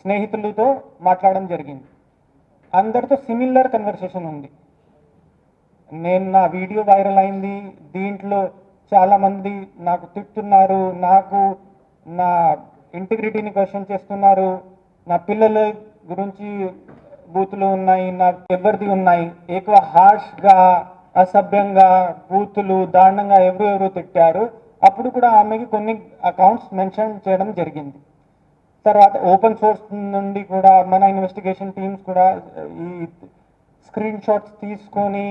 స్నేహితులతో మాట్లాడడం జరిగింది. అందరితో సిమిలర్ కన్వర్సేషన్ ఉంది. నేను నా వీడియో వైరల్ అయింది. దీంట్లో చాలామంది నాకు తిట్టున్నారు నాకు నా ఇంటిగ్రిటీని క్వశ్చన్ చేస్తున్నారు. నా పిల్లల గురించి బూతులు ఉన్నాయి. నా ఎవరిది ఉన్నాయి? ఎక్కువ హార్ష్గా అసభ్యంగా బూతులు దారుణంగా ఎవరు ఎవరు తిట్టారు. అప్పుడు కూడా ఆమెకి కొన్ని అకౌంట్స్ మెన్షన్ చేయడం జరిగింది. తర్వాత ఓపెన్ సోర్స్ నుండి కూడా మన ఇన్వెస్టిగేషన్ టీమ్స్ కూడా ఈ స్క్రీన్ షాట్స్ తీసుకొని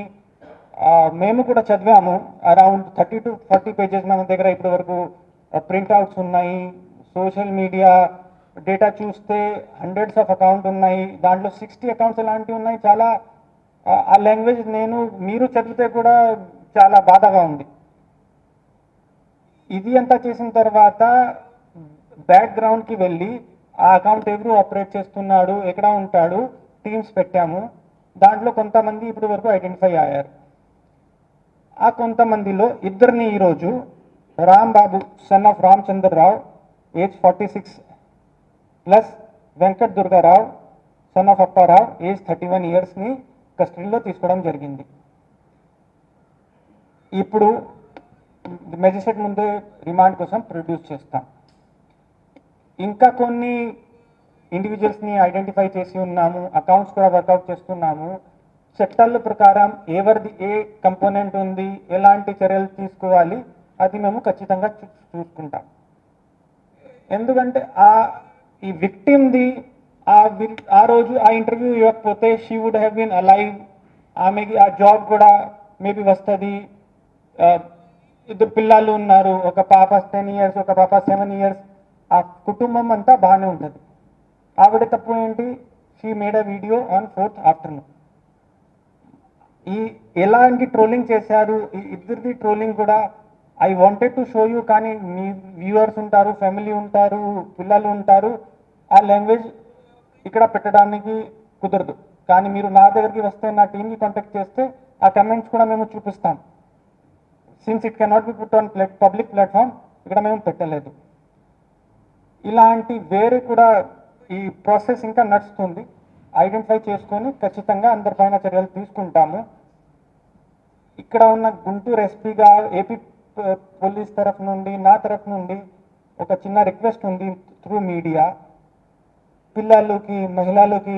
మేము కూడా చదివాము. Around thirty to forty pages మన దగ్గర ఇప్పటి వరకు ప్రింట్అవుట్స్ ఉన్నాయి. సోషల్ మీడియా డేటా చూస్తే హండ్రెడ్స్ ఆఫ్ అకౌంట్ ఉన్నాయి. దాంట్లో సిక్స్టీ అకౌంట్స్ ఎలాంటివి ఉన్నాయి. చాలా ఆ లాంగ్వేజ్ నేను మీరు చదివితే కూడా చాలా బాధగా ఉంది. ఇది అంతా చేసిన తర్వాత బ్యాక్గ్రౌండ్కి వెళ్ళి ఆ అకౌంట్ ఎవరు ఆపరేట్ చేస్తున్నాడు ఎక్కడ ఉంటాడు టీమ్స్ పెట్టాము. దాంట్లో కొంతమంది ఇప్పటి వరకు ఐడెంటిఫై అయ్యారు. ఆ కొంతమందిలో ఇద్దరిని ఈరోజు Ram Babu son of Ramachandrarao age forty six plus Venkat Durgarao son of Apparao age thirty one ఇయర్స్ని కస్టడీలో తీసుకోవడం జరిగింది. ఇప్పుడు మెజిస్ట్రేట్ ముందే రిమాండ్ కోసం ప్రొడ్యూస్ చేస్తాం. ఇంకా కొన్ని ఇండివిజువల్స్ని ఐడెంటిఫై చేసి ఉన్నాము అకౌంట్స్ కూడా వర్కౌట్ చేస్తున్నాము. చట్టాల ప్రకారం ఎవరిది ఏ కంపోనెంట్ ఉంది ఎలాంటి చర్యలు తీసుకోవాలి అది మేము ఖచ్చితంగా చూ- చూసుకుంటాం. ఎందుకంటే ఆ ఈ విక్టిమ్ది ఆ వి- ఆ రోజు ఆ ఇంటర్వ్యూ ఇవ్వకపోతే she would have been alive ఆమెకి ఆ జాబ్ కూడా మేబీ వస్తుంది. ఇద్దరు పిల్లలు ఉన్నారు ఒక పాప టెన్ ఇయర్స్ ఒక పాప సెవెన్ ఇయర్స్ ఆ కుటుంబం అంతా బాగానే ఉంటుంది. ఆవిడ తప్పు ఏంటి? She made a video on fourth afternoon ఈ ఎలాంటి ట్రోలింగ్ చేశారు? ఈ ఇద్దరిది ట్రోలింగ్ కూడా I wanted to show you కానీ మీ వ్యూవర్స్ ఉంటారు ఫ్యామిలీ ఉంటారు పిల్లలు ఉంటారు ఆ లాంగ్వేజ్ ఇక్కడ పెట్టడానికి కుదరదు. కానీ మీరు నా దగ్గరికి వస్తే నా టీంకి కాంటాక్ట్ చేస్తే ఆ కమెంట్స్ కూడా మేము చూపిస్తాం. Since it cannot be put on public platform ఇక్కడ మేము పెట్టలేదు. ఇలాంటి వేరే కూడా ఈ ప్రాసెస్ ఇంకా నడుస్తుంది. ఐడెంటిఫై చేసుకొని ఖచ్చితంగా అందరిపైన చర్యలు తీసుకుంటాము. ఇక్కడ ఉన్న గుంటూరు ఎస్పీగా ఏపీ పోలీస్ తరఫు నుండి నా తరఫు నుండి ఒక చిన్న రిక్వెస్ట్ ఉంది త్రూ మీడియా. పిల్లలకి మహిళలకి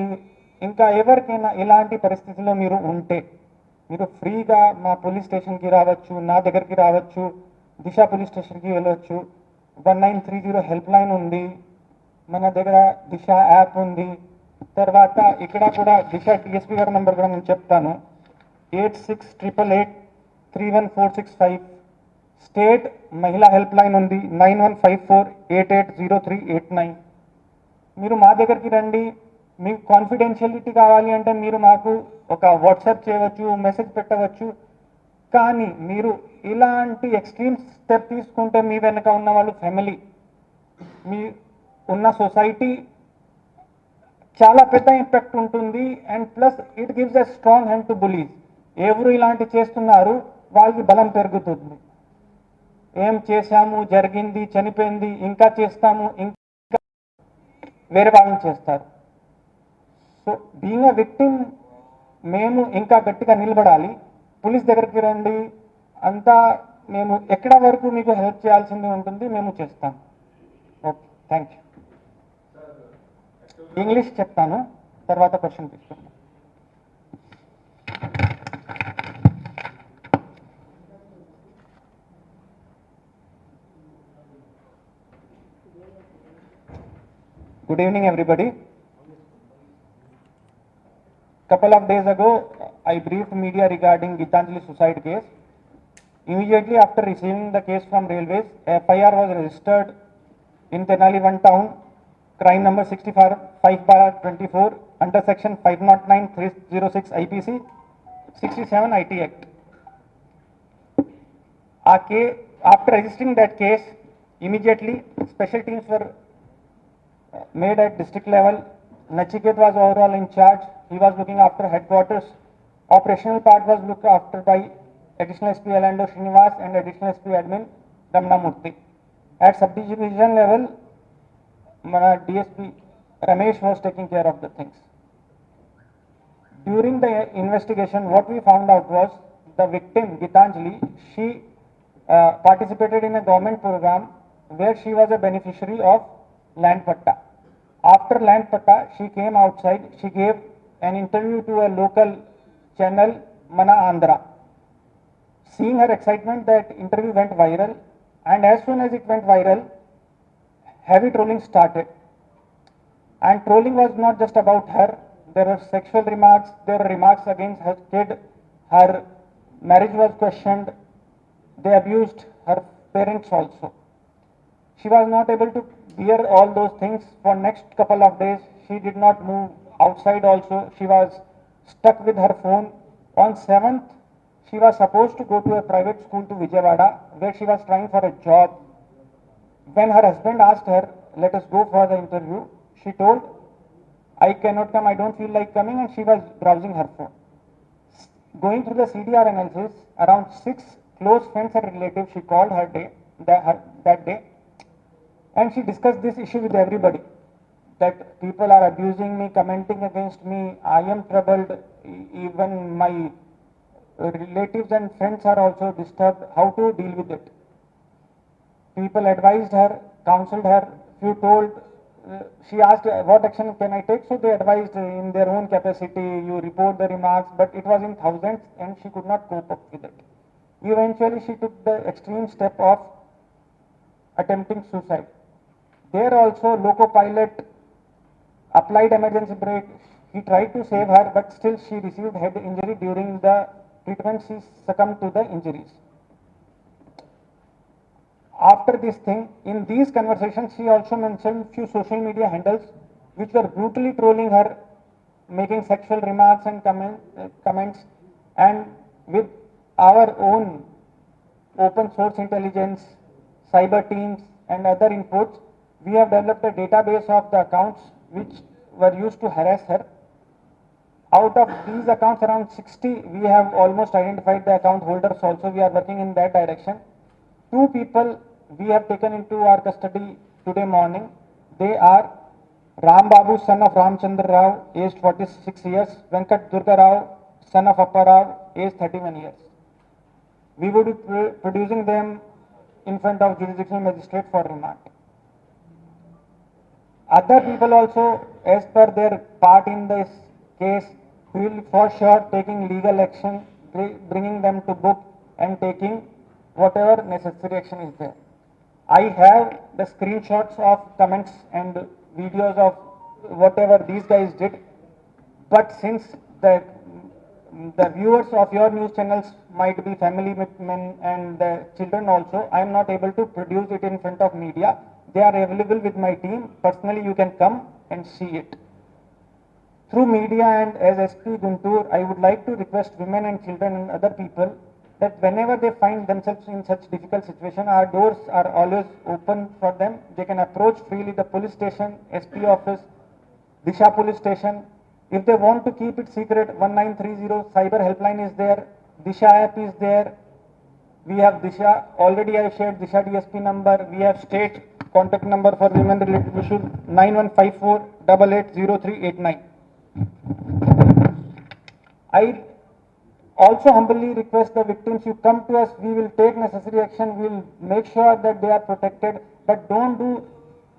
ఇంకా ఎవరికైనా ఇలాంటి పరిస్థితిలో మీరు ఉంటే మీరు ఫ్రీగా మా పోలీస్ స్టేషన్కి రావచ్చు నా దగ్గరికి రావచ్చు దిశ పోలీస్ స్టేషన్కి వెళ్ళవచ్చు one nine three zero helpline ఉంది. మన దగ్గర దిశ యాప్ ఉంది. తర్వాత ఇక్కడ కూడా దిశ టీఎస్పీ గారి నెంబర్ కూడా నేను చెప్తాను. Eight six triple eight three one four six five. State మహిళా హెల్ప్ లైన్ ఉంది. Nine one five four eight eight zero three eight nine. మీరు మా దగ్గరికి రండి. మీకు కాన్ఫిడెన్షియలిటీ కావాలి అంటే మీరు మాకు ఒక వాట్సాప్ చేయవచ్చు మెసేజ్ పెట్టవచ్చు. కానీ మీరు ఇలాంటి ఎక్స్ట్రీమ్ స్టెప్ తీసుకుంటే మీ వెనక ఉన్న వాళ్ళు ఫ్యామిలీ మీ ఉన్న సొసైటీ చాలా పెద్ద ఇంపాక్ట్ ఉంటుంది and plus it gives a strong hand to bullies ఎవరు ఇలాంటి చేస్తున్నారు వాళ్ళకి బలం పెరుగుతుంది. ఏం చేశాము జరిగింది చనిపోయింది ఇంకా చేస్తాము ఇంకా వేరే వాళ్ళని చేస్తారు. సో బీయింగ్ అ విక్టిమ్ మేము ఇంకా గట్టిగా నిలబడాలి. పోలీస్ దగ్గరికి రండి. అంతా మేము ఎక్కడ వరకు మీకు హెల్ప్ చేయాల్సింది ఉంటుంది మేము చేస్తాం. Okay thank you. ఇంగ్లీష్ చెప్తాను తర్వాత క్వశ్చన్ తీసుకుంటాను good evening everybody Couple of days ago, I briefed media regarding Gitanjali suicide case. Immediately after receiving the case from railways, FIR was registered in Tenali One Town, crime number 65 5 bar 24 under section 509 306 IPC 67 IT Act. Ca- after registering that case, immediately special teams were uh, made at district level. Nachiket was overall in charge. He was looking after headquarters. Operational part was looked after by Additional SP Alando Srinivas and Additional SP Admin Ramnamurthy. At subdivision level, DSP Ramesh was taking care of the things. During the investigation, what we found out was the victim Gitanjali, she uh, participated in a government program where she was a beneficiary of land patta. After land patta, she came outside, she gave an interview to a local channel, Mana Andhra. Seeing her excitement, that interview went viral, and as soon as it went viral, heavy trolling started. And trolling was not just about her. There were sexual remarks, there were remarks against her kid, her marriage was questioned, they abused her parents also. She was not able to bear all those things for next couple of days. She did not move outside also. She was stuck with her phone. On 7th, she was supposed to go to a private school to Vijayawada where she was trying for a job. When her husband asked her, let us go for the interview, she told, I cannot come, I don't feel like coming and she was browsing her phone. Going through the CDR analysis, around six close friends and relatives she called her day, that, her, that day and she discussed this issue with everybody that people are abusing me, commenting against me, I am troubled, even my relatives and friends are also disturbed, how to deal with it. People advised her, counseled her, few told, uh, she asked uh, what action can I take, so they advised uh, in their own capacity, you report the remarks, but it was in thousands and she could not cope up with it. Eventually she took the extreme step of attempting suicide. There also Loco Pilot applied emergency brake. He tried to save her, but still she received head injury during the treatment. She succumbed to the injuries. After this thing, in these conversations, she also mentioned few social media handles which were brutally trolling her, making sexual remarks and comment, comments, and with our own open source intelligence, cyber teams, and other inputs, we have developed a database of the accounts which were used to harass her. Out of these accounts, around 60, we have almost identified the account holders also. We are working in that direction. Two people we have taken into our custody today morning. They are Ram Babu, son of Ramchandra Rao, aged 46 years, Venkat Durga Rao, son of Appa Rao, aged 31 years. We would be producing them in front of jurisdictional magistrate for remand. Other people also, as per their part in this case, will for sure taking legal action, bringing them to book and taking whatever necessary action is there. I have the screenshots of comments and videos of whatever these guys did, but since the the viewers of your news channels might be family men and children also. I am not able to produce it in front of media. They are available with my team. Personally, you can come and see it. Through media and as SP Guntur, I would like to request women and children and other people that whenever they find themselves in such difficult situation, our doors are always open for them. They can approach freely the police station, SP office, Disha police station. If they want to keep it secret, 1930 cyber helpline is there, Disha app is there. We have Disha, already I shared Disha DSP number, we have state contact number for women related issues 9154 880389. I also humbly request the victims, you come to us, we will take necessary action, we will make sure that they are protected, but don't do,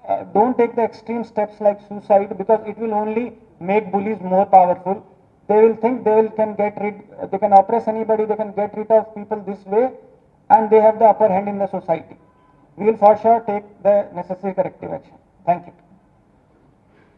uh, don't take the extreme steps like suicide because it will only make bullies more powerful. They will think they will can get rid, they can oppress anybody, they can get rid of people this way and they have the upper hand in the society. We will for sure take the necessary corrective action. Thank you.